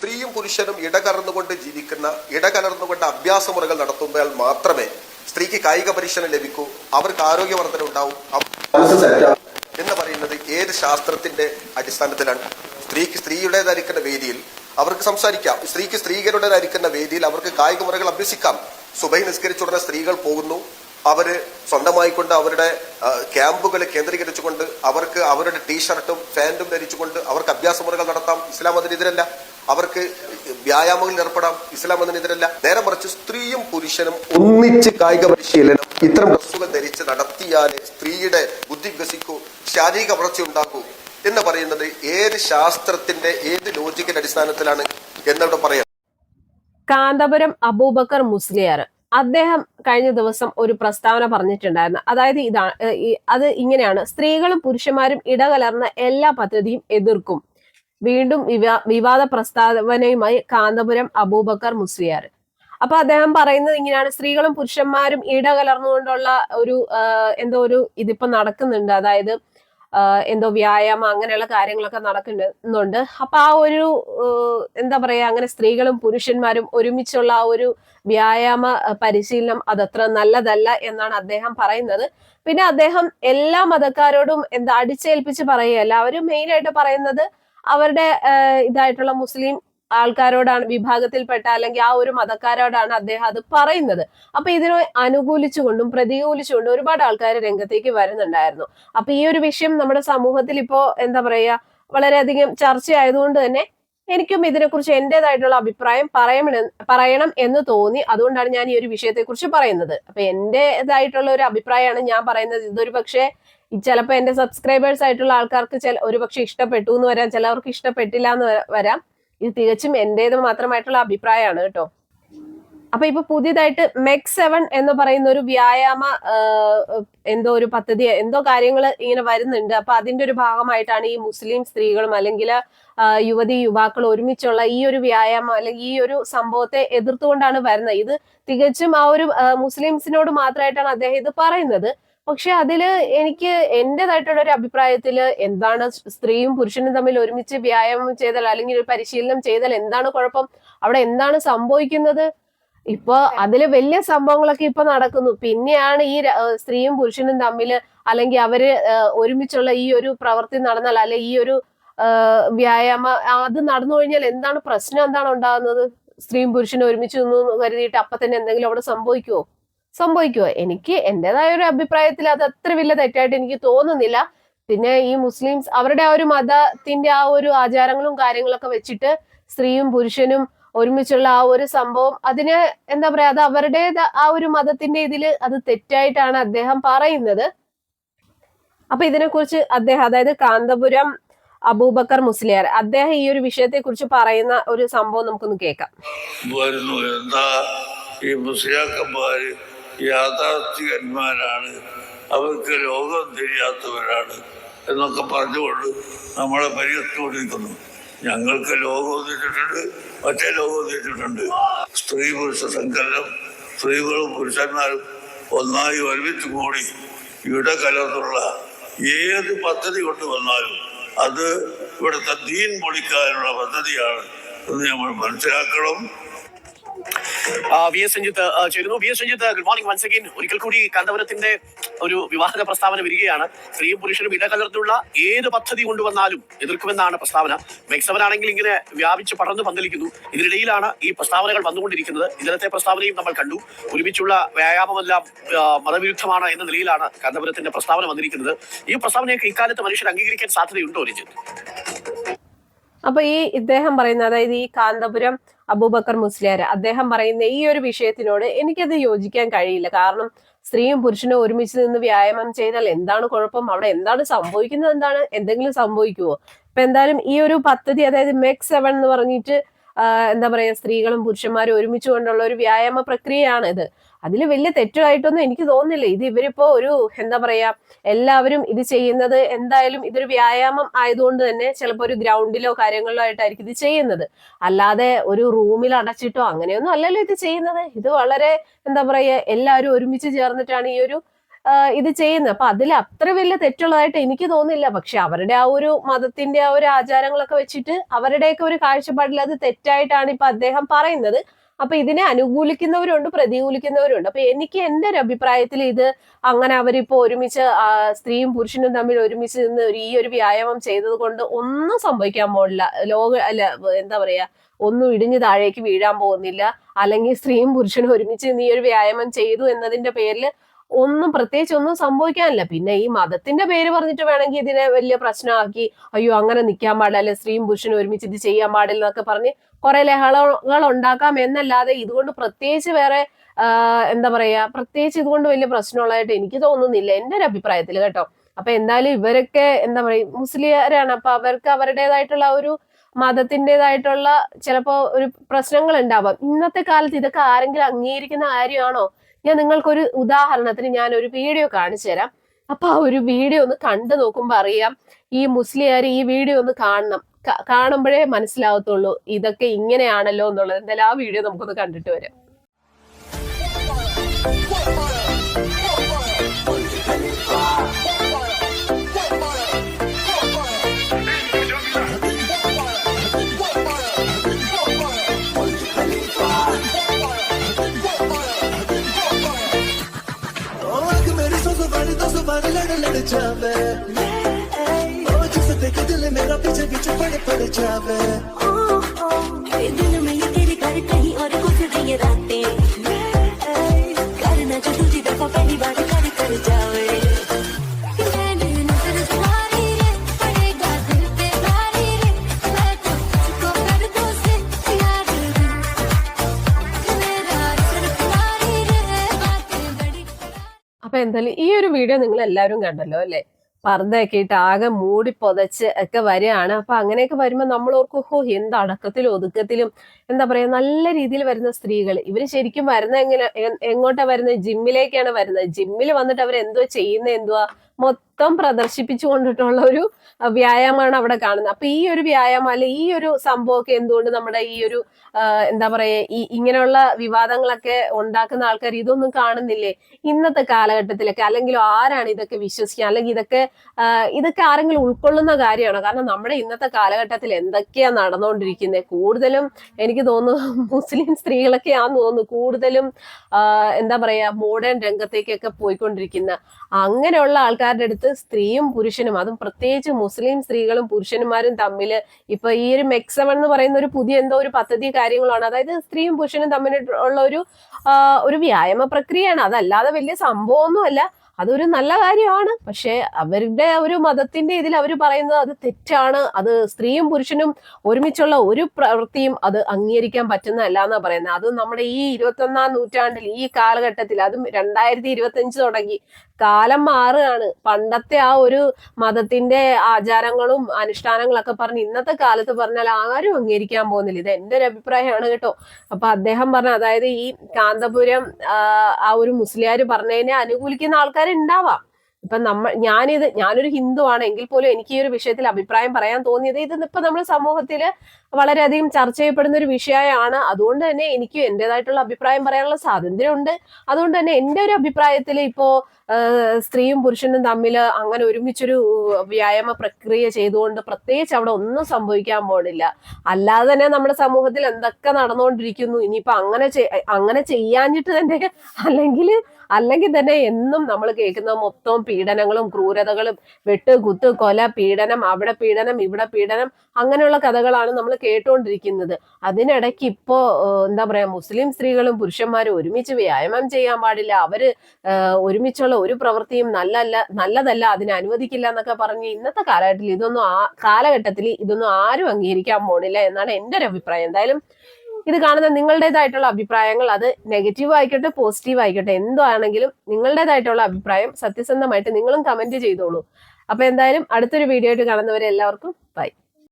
സ്ത്രീയും പുരുഷനും ഇടകലർന്നുകൊണ്ട് ജീവിക്കുന്ന ഇടകലർന്നുകൊണ്ട് അഭ്യാസമുറകൾ നടത്തുമ്പോൾ മാത്രമേ സ്ത്രീക്ക് കായിക പരിശീലനം ലഭിക്കൂ അവർക്ക് ആരോഗ്യവർദ്ധന ഉണ്ടാവും. എന്ന് പറയുന്നത് ഏത് ശാസ്ത്രത്തിന്റെ അടിസ്ഥാനത്തിലാണ്? സ്ത്രീക്ക് സ്ത്രീയുടേതായിരിക്കുന്ന വേദിയിൽ അവർക്ക് സംസാരിക്കാം. സ്ത്രീക്ക് സ്ത്രീകളുടേതായിരിക്കുന്ന വേദിയിൽ അവർക്ക് കായിക മുറകൾ അഭ്യസിക്കാം. സുബൈ നിസ്കരിച്ച ഉടനെ സ്ത്രീകൾ പോകുന്നു. അവർ സ്വന്തമായിക്കൊണ്ട് അവരുടെ ക്യാമ്പുകളെ ക്യാമ്പുകൾ കേന്ദ്രീകരിച്ചുകൊണ്ട് അവർക്ക് അവരുടെ ടീഷർട്ടും ഫാന്റും ധരിച്ചുകൊണ്ട് അവർക്ക് അഭ്യാസ മുറകൾ നടത്താം. ഇസ്ലാം അതിനെതിരല്ല അവർക്ക് വ്യായാമങ്ങളിൽ ഏർപ്പെടാം ഇസ്ലാം അതിനെതിരല്ല നേരെ മറിച്ച് സ്ത്രീയും പുരുഷനും ഒന്നിച്ച് കായിക പരിശീലനം ഇത്തരം ഡ്രസ്സുകൾ ധരിച്ച് നടത്തിയാൽ സ്ത്രീയുടെ ബുദ്ധി വികസിക്കൂ ശാരീരിക വളർച്ച ഉണ്ടാക്കൂ എന്ന് പറയുന്നത് ഏത് ശാസ്ത്രത്തിന്റെ ഏത് ലോജിക്കിന്റെ അടിസ്ഥാനത്തിലാണ് എന്നവിടെ പറയാം. കാന്തപുരം അബൂബക്കർ മുസ്ലിയാർ. അദ്ദേഹം കഴിഞ്ഞ ദിവസം ഒരു പ്രസ്താവന പറഞ്ഞിട്ടുണ്ടായിരുന്നു. അതായത് ഇതാണ് അത് ഇങ്ങനെയാണ്. സ്ത്രീകളും പുരുഷന്മാരും ഇടകലർന്ന എല്ലാ പദ്ധതിയും എതിർക്കും. വീണ്ടും വിവാദ പ്രസ്താവനയുമായി കാന്തപുരം അബൂബക്കർ മുസ്ലിയാർ. അപ്പൊ അദ്ദേഹം പറയുന്നത് ഇങ്ങനെയാണ്. സ്ത്രീകളും പുരുഷന്മാരും ഇടകലർന്നുകൊണ്ടുള്ള ഒരു എന്തോ ഒരു ഇതിപ്പോ നടക്കുന്നുണ്ട്. അതായത് എന്തോ വ്യായാമം അങ്ങനെയുള്ള കാര്യങ്ങളൊക്കെ നടക്കുന്നുണ്ട്. അപ്പൊ ആ ഒരു എന്താ പറയാ അങ്ങനെ സ്ത്രീകളും പുരുഷന്മാരും ഒരുമിച്ചുള്ള ആ ഒരു വ്യായാമ പരിശീലനം അതത്ര നല്ലതല്ല എന്നാണ് അദ്ദേഹം പറയുന്നത്. പിന്നെ അദ്ദേഹം എല്ലാ മതക്കാരോടും എന്താ അടിച്ചേൽപ്പിച്ച് പറയുകയല്ല. അവർ മെയിൻ ആയിട്ട് പറയുന്നത് അവരുടെ ഇതായിട്ടുള്ള മുസ്ലിം ആൾക്കാരോടാണ് വിഭാഗത്തിൽപ്പെട്ട അല്ലെങ്കിൽ ആ ഒരു മതക്കാരോടാണ് അദ്ദേഹം അത് പറയുന്നത്. അപ്പൊ ഇതിനെ അനുകൂലിച്ചുകൊണ്ടും പ്രതികൂലിച്ചുകൊണ്ടും ഒരുപാട് ആൾക്കാർ രംഗത്തേക്ക് വരുന്നുണ്ടായിരുന്നു. അപ്പൊ ഈ ഒരു വിഷയം നമ്മുടെ സമൂഹത്തിൽ ഇപ്പോ എന്താ പറയാ വളരെയധികം ചർച്ചയായതുകൊണ്ട് തന്നെ എനിക്കും ഇതിനെക്കുറിച്ച് എന്റെതായിട്ടുള്ള അഭിപ്രായം പറയണം പറയണം എന്ന് തോന്നി. അതുകൊണ്ടാണ് ഞാൻ ഈ ഒരു വിഷയത്തെക്കുറിച്ച് പറയുന്നത്. അപ്പൊ എന്റെതായിട്ടുള്ള ഒരു അഭിപ്രായമാണ് ഞാൻ പറയുന്നത്. ഇതൊരു പക്ഷേ ചിലപ്പോൾ എന്റെ സബ്സ്ക്രൈബേഴ്സ് ആയിട്ടുള്ള ആൾക്കാർക്ക് ചില ഒരുപക്ഷെ ഇഷ്ടപ്പെട്ടു എന്ന് വരാം ചിലവർക്ക് ഇഷ്ടപ്പെട്ടില്ല എന്ന് വരാം. ഇത് തികച്ചും എന്റേത് മാത്രമായിട്ടുള്ള അഭിപ്രായമാണ് കേട്ടോ. അപ്പൊ ഇപ്പൊ പുതിയതായിട്ട് മെക് സെവൻ എന്ന് പറയുന്ന ഒരു വ്യായാമ എന്തോ ഒരു പദ്ധതി എന്തോ കാര്യങ്ങൾ ഇങ്ങനെ വരുന്നുണ്ട്. അപ്പൊ അതിന്റെ ഒരു ഭാഗമായിട്ടാണ് ഈ മുസ്ലിം സ്ത്രീകളും അല്ലെങ്കിൽ യുവതി യുവാക്കൾ ഒരുമിച്ചുള്ള ഈ ഒരു വ്യായാമം അല്ലെങ്കിൽ ഈ ഒരു സംഭവത്തെ എതിർത്തുകൊണ്ടാണ് വരുന്നത്. ഇത് തികച്ചും ആ ഒരു മുസ്ലിംസിനോട് മാത്രമായിട്ടാണ് അദ്ദേഹം ഇത് പറയുന്നത്. പക്ഷെ അതിൽ എനിക്ക് എന്റെതായിട്ടുള്ള ഒരു അഭിപ്രായത്തിൽ എന്താണ് സ്ത്രീയും പുരുഷനും തമ്മിൽ ഒരുമിച്ച് വ്യായാമം ചെയ്താൽ അല്ലെങ്കിൽ ഒരു പരിശീലനം ചെയ്താൽ എന്താണ് കുഴപ്പം? അവിടെ എന്താണ് സംഭവിക്കുന്നത്? ഇപ്പൊ അതിൽ വലിയ സംഭവങ്ങളൊക്കെ ഇപ്പൊ നടക്കുന്നു. പിന്നെയാണ് ഈ സ്ത്രീയും പുരുഷനും തമ്മിൽ അല്ലെങ്കിൽ അവർ ഒരുമിച്ചുള്ള ഈ ഒരു പ്രവൃത്തി നടന്നാൽ അല്ലെ ഈ ഒരു വ്യായാമ അത് നടന്നു കഴിഞ്ഞാൽ എന്താണ് പ്രശ്നം? എന്താണ് ഉണ്ടാകുന്നത്? സ്ത്രീയും പുരുഷനും ഒരുമിച്ച് നിന്നു കരുതിയിട്ട് അപ്പൊ തന്നെ എന്തെങ്കിലും അവിടെ സംഭവിക്കുവോ? സംഭവിക്കുവോ? എനിക്ക് എന്റെതായ ഒരു അഭിപ്രായത്തിൽ അത് അത്ര വലിയ തെറ്റായിട്ട് എനിക്ക് തോന്നുന്നില്ല. പിന്നെ ഈ മുസ്ലിംസ് അവരുടെ ആ ഒരു മതത്തിന്റെ ആ ഒരു ആചാരങ്ങളും കാര്യങ്ങളൊക്കെ വെച്ചിട്ട് സ്ത്രീയും പുരുഷനും ഒരുമിച്ചുള്ള ആ ഒരു സംഭവം അതിന് എന്താ പറയാ അത് അവരുടെ ആ ഒരു മതത്തിന്റെ ഇതിൽ അത് തെറ്റായിട്ടാണ് അദ്ദേഹം പറയുന്നത്. അപ്പൊ ഇതിനെക്കുറിച്ച് അദ്ദേഹം അതായത് കാന്തപുരം അബൂബക്കർ മുസ്ലിയാർ അദ്ദേഹം ഈ ഒരു വിഷയത്തെ കുറിച്ച് പറയുന്ന ഒരു സംഭവം നമുക്കൊന്ന് കേൾക്കാം. എന്താ ഈ യാഥാർത്ഥികന്മാരാണ് അവർക്ക് ലോകം തിരിയാത്തവരാണ് എന്നൊക്കെ പറഞ്ഞുകൊണ്ട് നമ്മളെ പരിഹരിച്ചുകൊണ്ടിരിക്കുന്നു ഞങ്ങൾക്ക് ലോകം തിരിച്ചിട്ടുണ്ട് മറ്റേ ലോകം തിരിച്ചിട്ടുണ്ട് സ്ത്രീ പുരുഷ സങ്കല്പം സ്ത്രീകളും പുരുഷന്മാരും ഒന്നായി ഒരുമിച്ച് കൂടി ഇവിടെ കലർന്നുള്ള ഏത് പദ്ധതി കൊണ്ടുവന്നാലും അത് ഇവിടുത്തെ ദീൻ പൊളിക്കാനുള്ള പദ്ധതിയാണ് എന്ന് നമ്മൾ മനസ്സിലാക്കണം. വി എസ് രഞ്ജിത്ത് ചേരുന്നു. V S Ranjith good morning once again ഒരിക്കൽ കൂടി കണ്ടവരത്തിന്റെ ഒരു വിവാഹ പ്രസ്താവന വരികയാണ്. സ്ത്രീയും പുരുഷനും ഇടകലർന്നുള്ള ഏത് പദ്ധതി കൊണ്ടുവന്നാലും എതിർക്കുമെന്നാണ് പ്രസ്താവന. മെക്സവനാണെങ്കിൽ ഇങ്ങനെ വ്യാപിച്ച് പടർന്നു പന്തലിക്കുന്നു. ഇതിനിടയിലാണ് ഈ പ്രസ്താവനകൾ വന്നുകൊണ്ടിരിക്കുന്നത്. ഇന്നലത്തെ പ്രസ്താവനയും നമ്മൾ കണ്ടു. ഒരുമിച്ചുള്ള വ്യായാമമെല്ലാം മതവിരുദ്ധമാണ് എന്ന നിലയിലാണ് കണ്ടവരത്തിന്റെ പ്രസ്താവന വന്നിരിക്കുന്നത്. ഈ പ്രസ്താവനയൊക്കെ ഇക്കാലത്ത് മനുഷ്യർ അംഗീകരിക്കാൻ സാധ്യതയുണ്ടോ രഞ്ജിത്ത്? അപ്പൊ ഈ ഇദ്ദേഹം പറയുന്ന അതായത് ഈ കാന്തപുരം അബൂബക്കർ മുസ്ലിയാർ അദ്ദേഹം പറയുന്ന ഈ ഒരു വിഷയത്തിനോട് എനിക്കത് യോജിക്കാൻ കഴിയില്ല. കാരണം സ്ത്രീയും പുരുഷനും ഒരുമിച്ച് നിന്ന് വ്യായാമം ചെയ്താൽ എന്താണ് കുഴപ്പം? അവിടെ എന്താണ് സംഭവിക്കുന്നത്? എന്താണ് എന്തെങ്കിലും സംഭവിക്കുമോ ഇപ്പൊ എന്തായാലും ഈ ഒരു പദ്ധതി അതായത് മെക് സെവൻ എന്ന് പറഞ്ഞിട്ട് എന്താ പറയാ സ്ത്രീകളും പുരുഷന്മാരും ഒരുമിച്ച് കൊണ്ടുള്ള ഒരു വ്യായാമ പ്രക്രിയയാണ് ഇത് അതിൽ വലിയ തെറ്റായിട്ടൊന്നും എനിക്ക് തോന്നുന്നില്ല. ഇത് ഇവരിപ്പോ ഒരു എന്താ പറയാ എല്ലാവരും ഇത് ചെയ്യുന്നത് എന്തായാലും ഇതൊരു വ്യായാമം ആയതുകൊണ്ട് തന്നെ ചിലപ്പോൾ ഒരു ഗ്രൗണ്ടിലോ കാര്യങ്ങളിലോ ആയിട്ടായിരിക്കും ഇത് ചെയ്യുന്നത്. അല്ലാതെ ഒരു റൂമിൽ അടച്ചിട്ടോ അങ്ങനെയൊന്നും അല്ലല്ലോ ഇത് ചെയ്യുന്നത്. ഇത് വളരെ എന്താ പറയാ എല്ലാവരും ഒരുമിച്ച് ചേർന്നിട്ടാണ് ഈ ഒരു ഇത് ചെയ്യുന്നത്. അപ്പൊ അതിൽ അത്ര വലിയ തെറ്റുള്ളതായിട്ട് എനിക്ക് തോന്നുന്നില്ല. പക്ഷെ അവരുടെ ആ ഒരു മതത്തിന്റെ ആ ഒരു ആചാരങ്ങളൊക്കെ വെച്ചിട്ട് അവരുടെയൊക്കെ ഒരു കാഴ്ചപ്പാടിൽ അത് തെറ്റായിട്ടാണ് ഇപ്പൊ അദ്ദേഹം പറയുന്നത്. അപ്പൊ ഇതിനെ അനുകൂലിക്കുന്നവരുണ്ട് പ്രതികൂലിക്കുന്നവരുണ്ട്. അപ്പൊ എനിക്ക് എന്റെ ഒരു അഭിപ്രായത്തിൽ ഇത് അങ്ങനെ അവരിപ്പോ ഒരുമിച്ച് സ്ത്രീയും പുരുഷനും തമ്മിൽ ഒരുമിച്ച് നിന്ന് ഒരു ഈ ഒരു വ്യായാമം ചെയ്തത് കൊണ്ട് ഒന്നും സംഭവിക്കാൻ പോകില്ല ലോക അല്ല എന്താ പറയാ ഒന്നും ഇടിഞ്ഞു താഴേക്ക് വീഴാൻ പോകുന്നില്ല. അല്ലെങ്കിൽ സ്ത്രീയും പുരുഷനും ഒരുമിച്ച് ഈ ഒരു വ്യായാമം ചെയ്തു എന്നതിന്റെ പേരിൽ ഒന്നും പ്രത്യേകിച്ച് ഒന്നും സംഭവിക്കാനില്ല. പിന്നെ ഈ മതത്തിന്റെ പേര് പറഞ്ഞിട്ട് വേണമെങ്കിൽ ഇതിനെ വലിയ പ്രശ്നമാക്കി അയ്യോ അങ്ങനെ നിൽക്കാൻ പാടില്ല അല്ലെ സ്ത്രീയും പുരുഷനും ഒരുമിച്ച് ഇത് ചെയ്യാൻ പാടില്ല എന്നൊക്കെ പറഞ്ഞ് കുറെ ലഹളകൾ ഉണ്ടാക്കാം എന്നല്ലാതെ ഇതുകൊണ്ട് പ്രത്യേകിച്ച് വേറെ എന്താ പറയാ പ്രത്യേകിച്ച് ഇതുകൊണ്ട് വലിയ പ്രശ്നമുള്ളതായിട്ട് എനിക്ക് തോന്നുന്നില്ല. എന്റെ ഒരു അഭിപ്രായത്തിൽ കേട്ടോ. അപ്പൊ എന്തായാലും ഇവരൊക്കെ എന്താ പറയാ മുസ്ലിംകാരാണ് അപ്പൊ അവർക്ക് അവരുടേതായിട്ടുള്ള ഒരു മതത്തിന്റെതായിട്ടുള്ള ചിലപ്പോ ഒരു പ്രശ്നങ്ങൾ ഉണ്ടാവാം. ഇന്നത്തെ കാലത്ത് ഇതൊക്കെ ആരെങ്കിലും അംഗീകരിക്കുന്ന കാര്യമാണോ? ഞാൻ നിങ്ങൾക്കൊരു ഉദാഹരണത്തിന് ഞാൻ ഒരു വീഡിയോ കാണിച്ചു തരാം. അപ്പൊ ആ ഒരു വീഡിയോ ഒന്ന് കണ്ടു നോക്കുമ്പോ അറിയാം ഈ മുസ്ലിംകാർ ഈ വീഡിയോ ഒന്ന് കാണണം. കാണുമ്പോഴേ മനസ്സിലാവത്തുള്ളൂ ഇതൊക്കെ ഇങ്ങനെയാണല്ലോ എന്നുള്ളത്. എന്തായാലും ആ വീഡിയോ നമുക്കൊന്ന് കണ്ടിട്ട് വരാം. लड़ जावे ओ जिसे देख दिल मेरा पीछे पीछे पड़ पड़ जावे അപ്പൊ എന്തായാലും ഈ ഒരു വീഡിയോ നിങ്ങൾ എല്ലാവരും കണ്ടല്ലോ അല്ലെ? പർദ്ദയൊക്കെ ഇട്ട് ആകെ മൂടി പൊതച്ച് ഒക്കെ വരികയാണ്. അപ്പൊ അങ്ങനെയൊക്കെ വരുമ്പോ നമ്മൾ ഓർക്കും ഹോ എന്ത് അടക്കത്തിലും ഒതുക്കത്തിലും എന്താ പറയാ നല്ല രീതിയിൽ വരുന്ന സ്ത്രീകൾ. ഇവർ ശരിക്കും വരുന്ന എങ്ങനെ എങ്ങോട്ടാ വരുന്നത്? ജിമ്മിലേക്കാണ് വരുന്നത്. ജിമ്മിൽ വന്നിട്ട് അവർ എന്തോ ചെയ്യുന്നത് എന്തുവാ പ്രദർശിപ്പിച്ചു കൊണ്ടിട്ടുള്ള ഒരു വ്യായാമമാണ് അവിടെ കാണുന്നത്. അപ്പൊ ഈ ഒരു വ്യായാമം അല്ലെ ഈ ഒരു സംഭവമൊക്കെ എന്തുകൊണ്ട് നമ്മുടെ ഈ ഒരു എന്താ പറയാ ഈ ഇങ്ങനെയുള്ള വിവാദങ്ങളൊക്കെ ഉണ്ടാക്കുന്ന ആൾക്കാർ ഇതൊന്നും കാണുന്നില്ലേ? ഇന്നത്തെ കാലഘട്ടത്തിലൊക്കെ അല്ലെങ്കിൽ ആരാണ് ഇതൊക്കെ വിശ്വസിക്കുക അല്ലെങ്കിൽ ഇതൊക്കെ ഇതൊക്കെ ആരെങ്കിലും ഉൾക്കൊള്ളുന്ന കാര്യമാണോ? കാരണം നമ്മുടെ ഇന്നത്തെ കാലഘട്ടത്തിൽ എന്തൊക്കെയാ നടന്നുകൊണ്ടിരിക്കുന്നത് കൂടുതലും എനിക്ക് തോന്നുന്നു മുസ്ലിം സ്ത്രീകളൊക്കെ സ്ത്രീകളൊക്കെയാന്ന് തോന്നുന്നു കൂടുതലും എന്താ പറയാ മോഡേൺ രംഗത്തേക്കൊക്കെ പോയിക്കൊണ്ടിരിക്കുന്ന. അങ്ങനെയുള്ള ആൾക്കാരുടെ അടുത്ത് സ്ത്രീയും പുരുഷനും അതും പ്രത്യേകിച്ച് മുസ്ലിം സ്ത്രീകളും പുരുഷന്മാരും തമ്മിൽ ഇപ്പൊ ഈ ഒരു മെക്സവൺ എന്ന് പറയുന്ന ഒരു പുതിയ എന്തോ ഒരു പദ്ധതി കാര്യങ്ങളാണ്. അതായത് സ്ത്രീയും പുരുഷനും തമ്മിൽ ഉള്ള ഒരു ഒരു വ്യായാമ പ്രക്രിയയാണ്. അതല്ലാതെ വലിയ സംഭവമൊന്നുമല്ല അതൊരു നല്ല കാര്യമാണ്. പക്ഷെ അവരുടെ ഒരു മതത്തിന്റെ ഇതിൽ അവർ പറയുന്നത് അത് തെറ്റാണ്. അത് സ്ത്രീയും പുരുഷനും ഒരുമിച്ചുള്ള ഒരു പ്രവൃത്തിയും അത് അംഗീകരിക്കാൻ പറ്റുന്നതല്ല എന്നാ പറയുന്നത്. അത് നമ്മുടെ ഈ ഇരുപത്തൊന്നാം നൂറ്റാണ്ടിൽ ഈ കാലഘട്ടത്തിൽ അതും രണ്ടായിരത്തി ഇരുപത്തി അഞ്ച് തുടങ്ങി. കാലം മാറുകയാണ്. പണ്ടത്തെ ആ ഒരു മതത്തിന്റെ ആചാരങ്ങളും അനുഷ്ഠാനങ്ങളൊക്കെ പറഞ്ഞ് ഇന്നത്തെ കാലത്ത് പറഞ്ഞാൽ ആരും അംഗീകരിക്കാൻ പോകുന്നില്ല. ഇത് എന്റെ ഒരു അഭിപ്രായമാണ് കേട്ടോ. അപ്പൊ അദ്ദേഹം പറഞ്ഞ അതായത് ഈ കാന്തപുരം ആ, ഒരു മുസ്ലിയാർ പറഞ്ഞതിനെ അനുകൂലിക്കുന്ന ആൾക്കാരുണ്ടാവാം. ഇപ്പൊ നമ്മൾ ഞാനിത് ഞാനൊരു ഹിന്ദു ആണ് എങ്കിൽ പോലും എനിക്ക് ഈ ഒരു വിഷയത്തിൽ അഭിപ്രായം പറയാൻ തോന്നിയത് ഇത് ഇപ്പൊ നമ്മുടെ സമൂഹത്തിൽ വളരെയധികം ചർച്ച ചെയ്യപ്പെടുന്ന ഒരു വിഷയമാണ്. അതുകൊണ്ട് തന്നെ എനിക്ക് എന്റെതായിട്ടുള്ള അഭിപ്രായം പറയാനുള്ള സ്വാതന്ത്ര്യമുണ്ട്. അതുകൊണ്ട് തന്നെ എന്റെ ഒരു അഭിപ്രായത്തിൽ ഇപ്പോൾ സ്ത്രീയും പുരുഷനും തമ്മിൽ അങ്ങനെ ഒരുമിച്ചൊരു വ്യായാമ പ്രക്രിയ ചെയ്തുകൊണ്ട് പ്രത്യേകിച്ച് അവിടെ ഒന്നും സംഭവിക്കാൻ പോണില്ല. അല്ലാതെ തന്നെ നമ്മുടെ സമൂഹത്തിൽ എന്തൊക്കെ നടന്നുകൊണ്ടിരിക്കുന്നു ഇനിയിപ്പോൾ അങ്ങനെ അങ്ങനെ ചെയ്യാഞ്ഞിട്ട് തന്നെ അല്ലെങ്കിൽ അല്ലെങ്കിൽ തന്നെ എന്നും നമ്മൾ കേൾക്കുന്ന മൊത്തം പീഡനങ്ങളും ക്രൂരതകളും വെട്ട് കുത്ത് കൊല പീഡനം അവിടെ പീഡനം ഇവിടെ പീഡനം അങ്ങനെയുള്ള കഥകളാണ് നമ്മൾ കേട്ടുകൊണ്ടിരിക്കുന്നത് അതിനിടയ്ക്ക് ഇപ്പോ എന്താ പറയാ മുസ്ലിം സ്ത്രീകളും പുരുഷന്മാരും ഒരുമിച്ച് വ്യായാമം ചെയ്യാൻ പാടില്ല. അവർ ഒരുമിച്ചുള്ള ഒരു പ്രവൃത്തിയും നല്ലല്ല നല്ലതല്ല അതിനെ അനുവദിക്കില്ല എന്നൊക്കെ പറഞ്ഞ് ഇന്നത്തെ കാലഘട്ടത്തിൽ ഇതൊന്നും ആ കാലഘട്ടത്തിൽ ഇതൊന്നും ആരും അംഗീകരിക്കാൻ പോണില്ല എന്നാണ് എന്റെ ഒരു അഭിപ്രായം. എന്തായാലും ഇത് കാണുന്ന നിങ്ങളുടേതായിട്ടുള്ള അഭിപ്രായങ്ങൾ അത് നെഗറ്റീവ് ആയിക്കോട്ടെ പോസിറ്റീവ് ആയിക്കോട്ടെ എന്തോ ആണെങ്കിലും നിങ്ങളുടേതായിട്ടുള്ള അഭിപ്രായം സത്യസന്ധമായിട്ട് നിങ്ങളും കമന്റ് ചെയ്തോളൂ. അപ്പൊ എന്തായാലും അടുത്തൊരു വീഡിയോ ആയിട്ട് കാണുന്നവരെ എല്ലാവർക്കും ബൈ.